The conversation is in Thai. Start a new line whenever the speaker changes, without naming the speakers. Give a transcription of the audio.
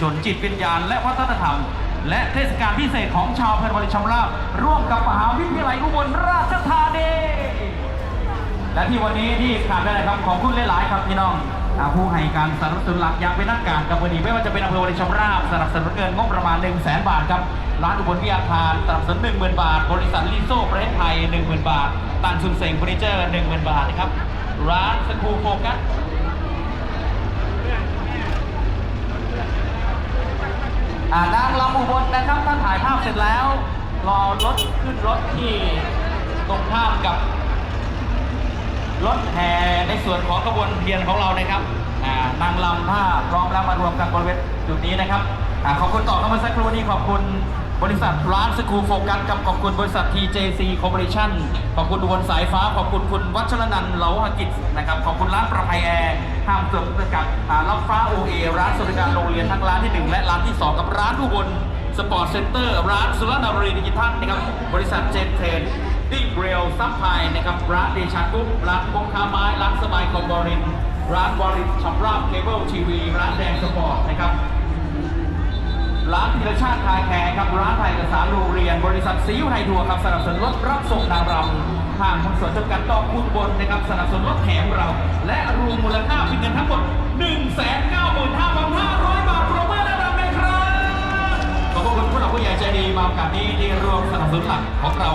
ชนจิตวิญญาณ และวัฒนธรรม และเทศกาลพิเศษของชาวอำเพลินบริชำราบร่วมกับมหาวิทยาลัยอุบลราชธานีและที่วันนี้ที่ขาดไม่ได้ครับของคุณหลายๆครับพี่น้องผู้ให้การสนับสนุนหลักอย่างเป็นนักการกับวันนี้ไม่ว่าจะเป็นอำเภอวริชำราบสนับสนุนเงินงบประมาณ 1 0 0 0 0แบาทครับร้านอุบลวิทยาคารสนับสนุน10,000 บาท บริษัทลิโซ่ประเทศไทย 10,000 บาทตันซุนเซงเฟอร์นิเจอร์ 10,000 บาทนะครับร้านสกูโฟกัส อ่า นางลำอุบลนะครับท่านถ่ายภาพเสร็จแล้ว รอรถขึ้นรถที่ตรงข้ามกับ รถแห่ในส่วนของกระบวนเทียนของเรานะครับนางลำถ้าพร้อมแล้วมารวมกันบริเวณจุดนี้นะครับอขอบคุณต่อเข้ามาสักครู่นี้ขอบคุณ บริษัทร้านสกูโฟกัสกับขอบคุณบริษัท TJC Corporation ขอบคุณอุบลสายฟ้า ขอบคุณคุณวัชรนันท์เหลาหกิจนะครับขอบคุณร้านประภัยแอร์ห้ามเสื่อมกับอ่ารับฟ้าโอเอร้านสวัสดิการโรงเรียนทั้งร้านที่หนึ่งและร้านที่สองกับร้านอุบลสปอร์ตเซ็นเตอร์ร้านสุรนารีดิจิทัลนะครับบริษัทเจนเทนดิ้งเรลซัพพลายนะครับร้านเดชากุ๊กร้านพงค้าไม้ร้านสบายคอมบอริน ร้านบริษชับราบเคเบิลทีวีร้านแดงสปอร์ตนะครับ ร้านธีรชาติคาแคร์ครับร้านไทยเอกสารโรงเรียน บริษัทซีอิ๊วไทยทัวร์ครับสนับสนุนรถรับส่งนางรำห้างหุ้นส่วนจำกัดตอกคูณบนนะครับสนับสนุนรถแถมเรา และรวมมูลค่าเป็นเงินทั้งหมด 1 9 5 5 5 0 0 บาทโปรโมือดังๆเลยครับขอบคุณผู้หลักผู้ใหญ่ใจดีมาโอกาสนี้ที่ร่วมสนับสนุนหลักของเรา